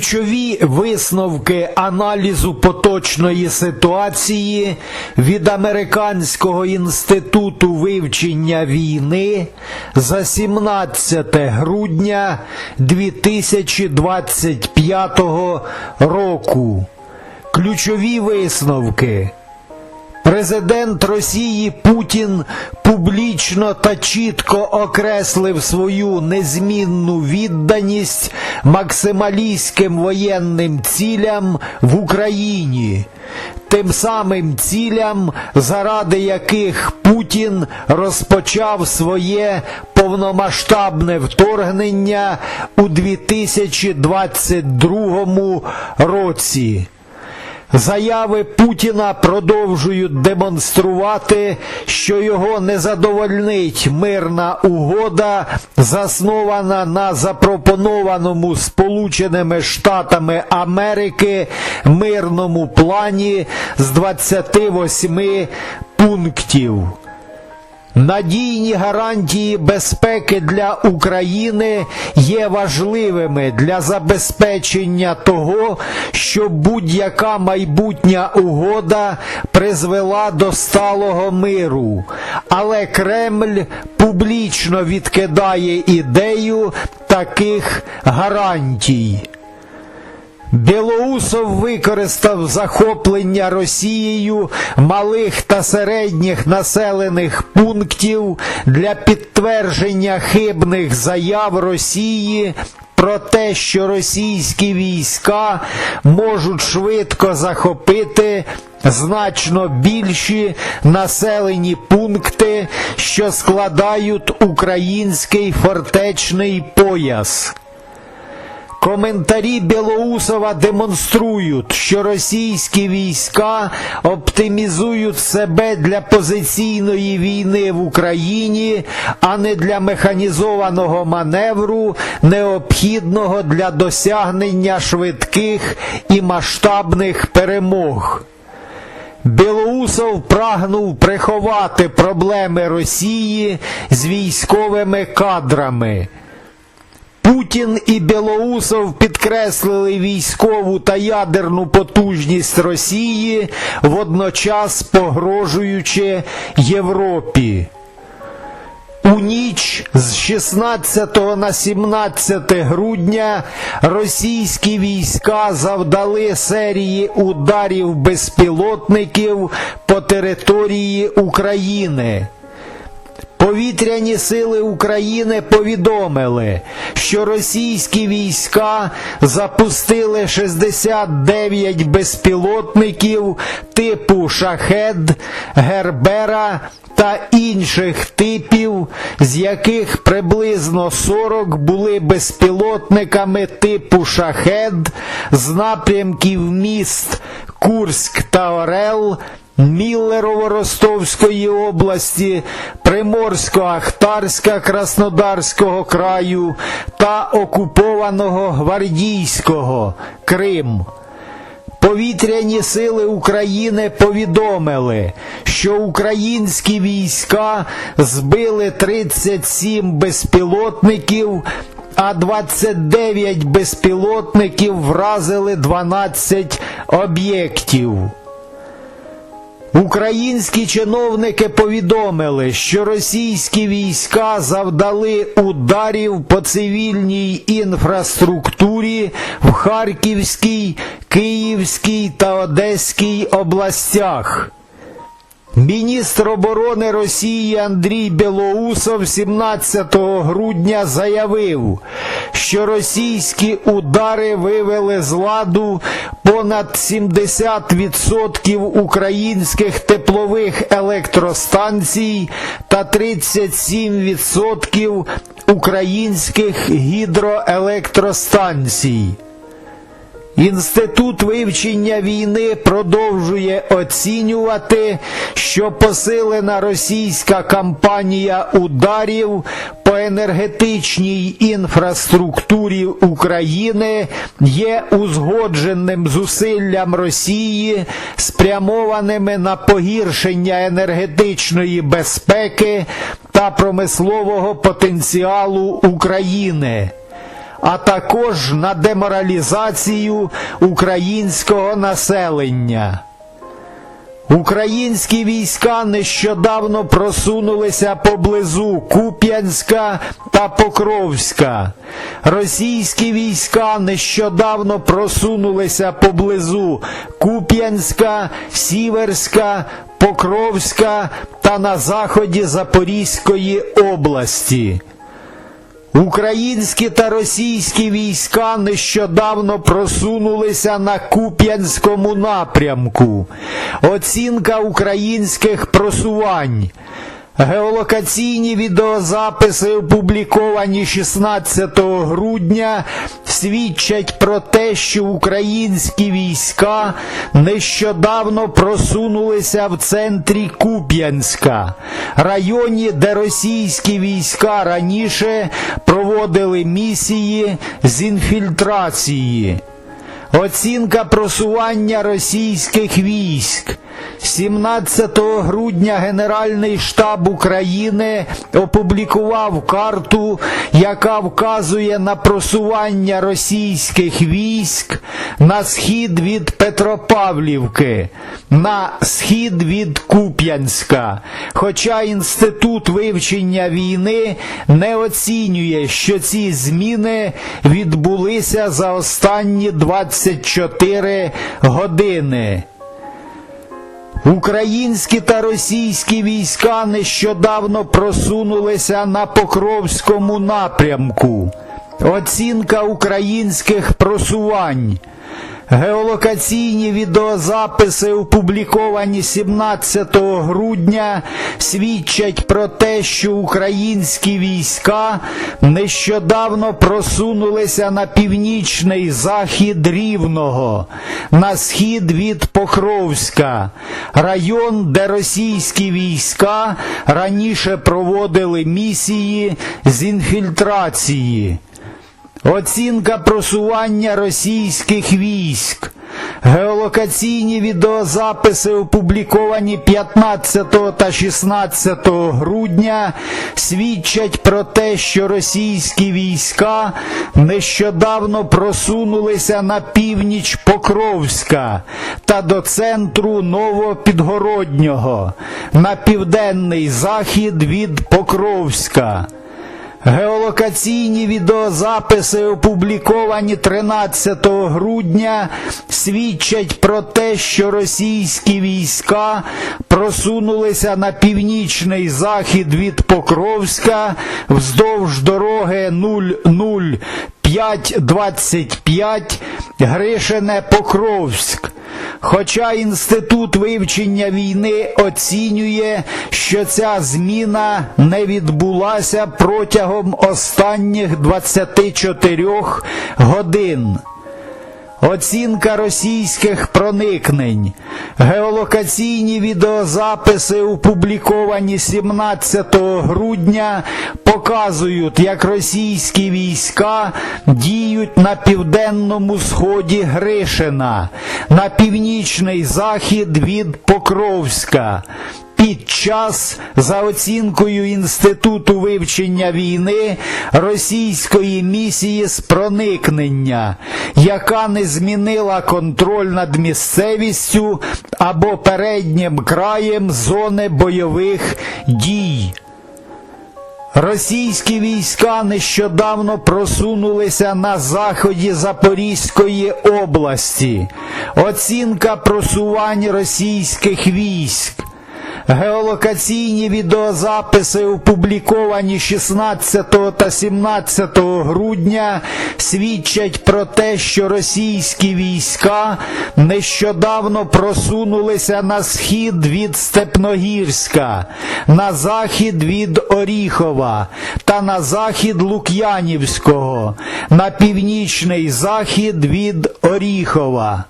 Ключові висновки аналізу поточної ситуації від Американського інституту вивчення війни за 17 грудня 2025 року. Ключові висновки. Президент Росії Путін публічно та чітко окреслив свою незмінну відданість максималістським воєнним цілям в Україні, тим самим цілям, заради яких Путін розпочав своє повномасштабне вторгнення у 2022 році. Заяви Путіна продовжують демонструвати, що його не задовольнить мирна угода, заснована на запропонованому Сполученими Штатами Америки мирному плані з 28 пунктів. Надійні гарантії безпеки для України є важливими для забезпечення того, щоб будь-яка майбутня угода призвела до сталого миру. Але Кремль публічно відкидає ідею таких гарантій. Білоусов використав захоплення Росією малих та середніх населених пунктів для підтвердження хибних заяв Росії про те, що російські війська можуть швидко захопити значно більші населені пункти, що складають український фортечний пояс. Коментарі Білоусова демонструють, що російські війська оптимізують себе для позиційної війни в Україні, а не для механізованого маневру, необхідного для досягнення швидких і масштабних перемог. Білоусов прагнув приховати проблеми Росії з військовими кадрами. Путін і Білоусов підкреслили військову та ядерну потужність Росії, водночас погрожуючи Європі. У ніч з 16 на 17 грудня російські війська завдали серії ударів безпілотників по території України. Повітряні сили України повідомили, що російські війська запустили 69 безпілотників типу Шахед, Гербера та інших типів, з яких приблизно 40 були безпілотниками типу Шахед з напрямків міст Курськ та Орел. Міллерово-Ростовської області, Приморсько-Ахтарська Краснодарського краю та окупованого Гвардійського Крим. Повітряні сили України повідомили, що українські війська збили 37 безпілотників, а 29 безпілотників вразили 12 об'єктів. Українські чиновники повідомили, що російські війська завдали ударів по цивільній інфраструктурі в Харківській, Київській та Одеській областях. Міністр оборони Росії Андрій Білоусов 17 грудня заявив, що російські удари вивели з ладу понад 70% українських теплових електростанцій та 37% українських гідроелектростанцій. Інститут вивчення війни продовжує оцінювати, що посилена російська кампанія ударів по енергетичній інфраструктурі України є узгодженим зусиллям Росії, спрямованими на погіршення енергетичної безпеки та промислового потенціалу України. А також на деморалізацію українського населення. Українські війська нещодавно просунулися поблизу Куп'янська та Покровська. Російські війська нещодавно просунулися поблизу Куп'янська, Сіверська, Покровська та на заході Запорізької області. Українські та російські війська нещодавно просунулися на Куп'янському напрямку. Оцінка українських просувань. Геолокаційні відеозаписи, опубліковані 16 грудня, свідчать про те, що українські війська нещодавно просунулися в центрі Куп'янська, районі, де російські війська раніше проводили місії з інфільтрації. Оцінка просування російських військ. 17 грудня Генеральний штаб України опублікував карту, яка вказує на просування російських військ на схід від Петропавлівки, на схід від Куп'янська. Хоча Інститут вивчення війни не оцінює, що ці зміни відбулися за останні 24 години. Українські та російські війська нещодавно просунулися на Покровському напрямку. Оцінка українських просувань. Геолокаційні відеозаписи, опубліковані 17 грудня, свідчать про те, що українські війська нещодавно просунулися на північний захід Рівного, на схід від Покровська, район, де російські війська раніше проводили місії з інфільтрації. Оцінка просування російських військ. Геолокаційні відеозаписи, опубліковані 15 та 16 грудня, свідчать про те, що російські війська нещодавно просунулися на північ Покровська та до центру Новопідгороднього, на південний захід від Покровська. Геолокаційні відеозаписи, опубліковані 13 грудня, свідчать про те, що російські війська просунулися на північний захід від Покровська вздовж дороги 00525 Гришине Покровськ. Хоча Інститут вивчення війни оцінює, що ця зміна не відбулася протягом останніх 24 годин. Оцінка російських проникнень. Геолокаційні відеозаписи, опубліковані 17 грудня, показують, як російські війська діють на південному сході Гришина, на північний захід від Покровська. Під час, за оцінкою Інституту вивчення війни, російської місії з проникнення, яка не змінила контроль над місцевістю або переднім краєм зони бойових дій. Російські війська нещодавно просунулися на заході Запорізької області. Оцінка просувань російських військ. Геолокаційні відеозаписи, опубліковані 16 та 17 грудня, свідчать про те, що російські війська нещодавно просунулися на схід від Степногірська, на захід від Оріхова та на захід Лук'янівського, на північний захід від Оріхова.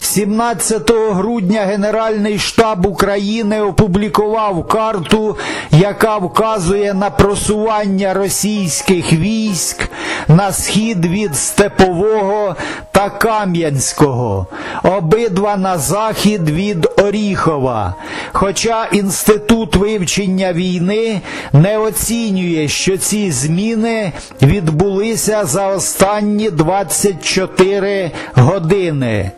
17 грудня Генеральний штаб України опублікував карту, яка вказує на просування російських військ на схід від Степового та Кам'янського, обидва на захід від Оріхова. Хоча Інститут вивчення війни не оцінює, що ці зміни відбулися за останні 24 години.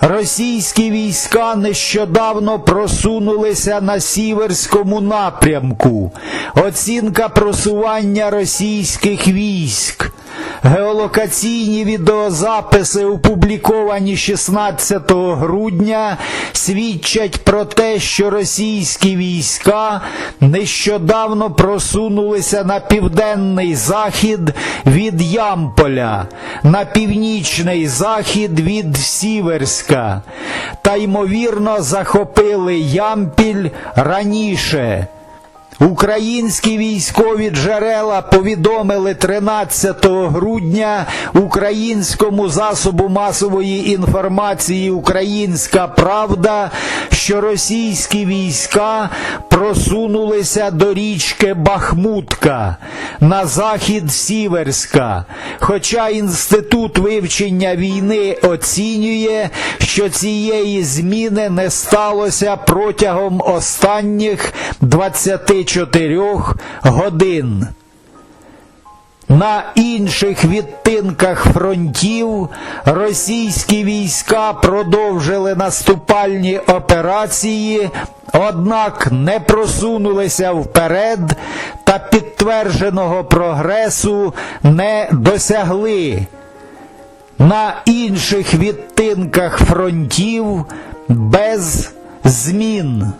Російські війська нещодавно просунулися на сіверському напрямку. Оцінка просування російських військ. Геолокаційні відеозаписи, опубліковані 16 грудня, свідчать про те, що російські війська нещодавно просунулися на південний захід від Ямполя, на північний захід від Сіверська, та ймовірно захопили Ямпіль раніше. Українські військові джерела повідомили 13 грудня українському засобу масової інформації Українська Правда, що російські війська просунулися до річки Бахмутка на захід Сіверська. Хоча Інститут вивчення війни оцінює, що цієї зміни не сталося протягом останніх 24 годин. На інших відтинках фронтів російські війська продовжили наступальні операції, однак не просунулися вперед та підтвердженого прогресу не досягли. На інших відтинках фронтів без змін.